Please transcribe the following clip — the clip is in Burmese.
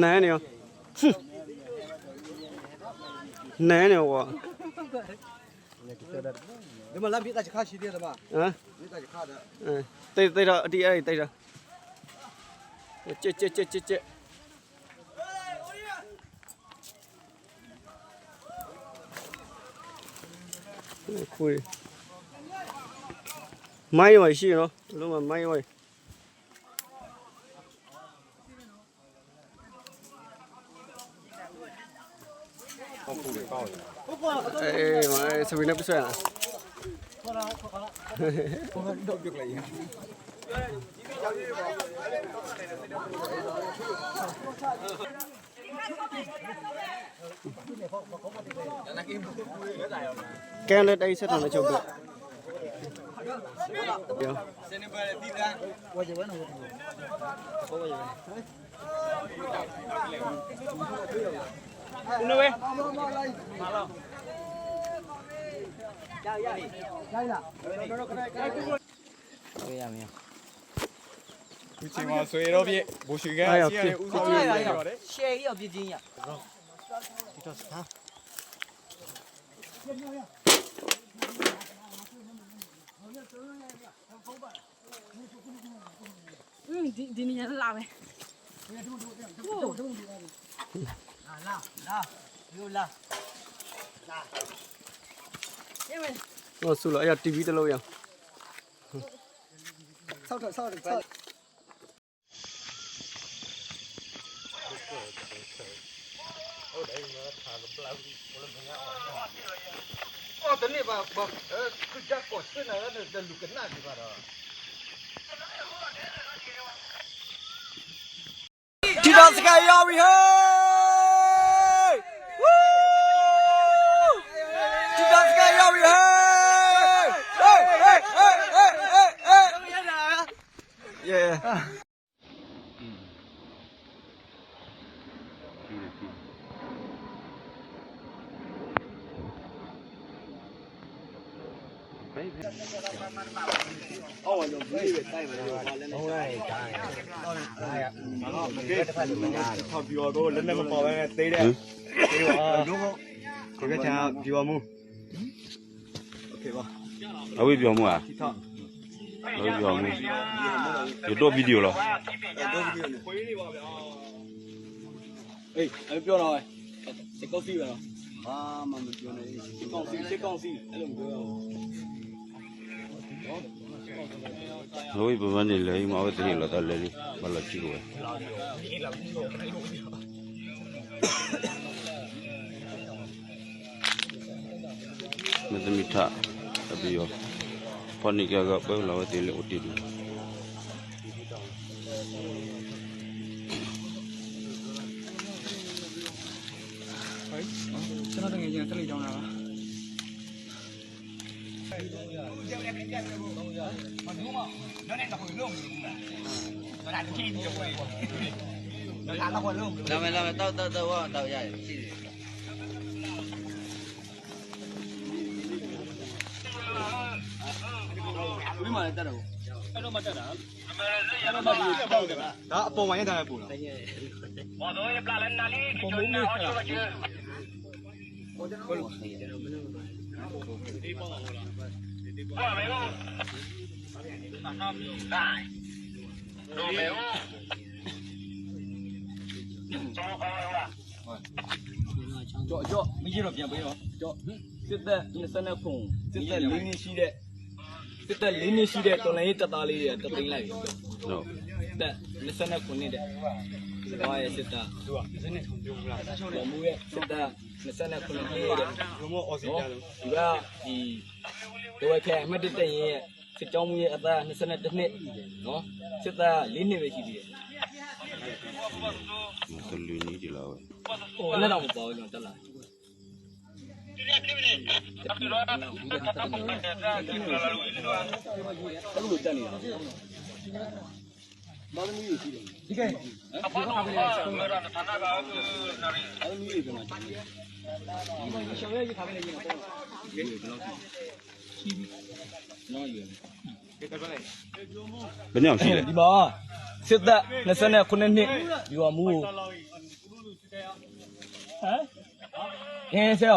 နန်းနေရောဟွန်းနန်းနေရောကွာဒီမှာလမ်းပြတာချခါရှိတယ်မှာဟမ်ပြတာချခါတဲ့အဲတိတ်တိတ်တော့အတီးအဲ့တိတ်တော့ကြက်ကြက်ကြက်ကြက်ကြက်ခွေးမိုင်းရွယ်ရှိနော်လုံးဝမိုင်းရွယ်အေးမိုင်း စပင်းနဲ့ပြဆွဲလားတော့ပြုတ်လိုက်ရကဲလက်တိုက်ဆက်တ ယ်ချုပ်ပြရောစနေပါလေဒီလားဝါကြဝနာဝတ်ဘောဝါကြဝနာဦးနဝဲဒီချိန်မှာဆွေတော့ပြဘိုးရွှေကစီရတယ်ဦးဆောင်ရရရတယ်ရှယ်ရပြချင်းရอืมဒီဒီနေရာလာမယ် nào nào yêu là là em mình nó sủi lại giờ lâu vậy sau rồi sau rồi sau Ô, ờ, tính bà, bà, ờ, cứ chắc cột cái này, đừng được kính gì bà rồi. Chị đoàn sẽ gây. Yeah. Oh, I don't believe it. Time and all right. Time. Viewer go. Lần này có bảo vệ tí đấy. Viewer đúng không? Có cái cha viewer mu. Ừ. Okay, vâng. Ở à, viewer mu à? ထောက်အဝေးပြောမှုရတော့ဗီဒီယိုလားတော့ဗီဒီယိုနဲ့အေးအဲ့ပြောတော့စကောစီပါတော့ဘာမှမပြောနဲ့စကောစီစကောစီအဲ့လိုပြောအဝေးပပန်းနေလေမအဝေးတည်းလာတယ်လေဘာလာကြည့်လို့မသမီထအပြီးရော pani kia gặp bơm là tiền liệu tiền cho nó đừng nghe gì tới đâu mà không? Nó nên là hồi lương đúng không? Nó đã được khi nhiều rồi. Nó đã là tao tao tao tao vậy. လေဥတီလူကျွန်တော်တကယ်ချင်းတက်လိုက်ကြောင်းတာပါလာမယ်လာမယ်တောက်တောက်တောက်တော့တောက်ရတယ်ရှိတယ်ဝိမာလည်းတက်တော့ဒါအပေါ်မှာရတဲ့ပုံလားကြော့ကြော့မကြီးတော့ပြန်ပေးတော့ကြော့စစ်သက်29ခုစစ်သက်၄နှစ်ရှိတဲ့ စစ်သက်၄နှစ်ရှိတဲ့တော်လိုင်းတက်သားလေးတွေတသိန်းလိုက်ပြီတော့တက်29ခုနှစ်တဲ့ဘာရဲ့စစ်သားသူကစနေထုံပြောဘူးလားတော်မူရဲ့စစ်သား29ခုနှစ်တဲ့ဘုံမောအော်စီနော်ကြလို့ဒီကဒီဒဝခဲအမှတ်တက်ရင်ရဲ့စစ်ကြောင်းမူရဲ့အသက်22နှစ်နော်စစ်သား၄နှစ်ပဲရှိသေးတယ်မစလူနီဒီလာဝဲဟိုလည်းတော့မပေါ်ဘူးကျွန်တော်တက်လာအဲ့လိုတက်နေတာ ဘာလို့မျိုးရှိတယ်ဒီကအဖေကဘာလဲဆက်မရတာဌာနကအဲ့လိုမျိုးတွေပြန်လာတယ်ဒီမှာရှောင်းရကြီးခါပဲနေရင်တော့ဒီလိုတော့ရှိပြီနော်ယူကဲတက်လိုက်ဘယ်နှစ်ယောက်ရှိလဲဒီမှာစစ်သက်29နှစ်ဒီကမူဟမ်ဟင်းဆဲ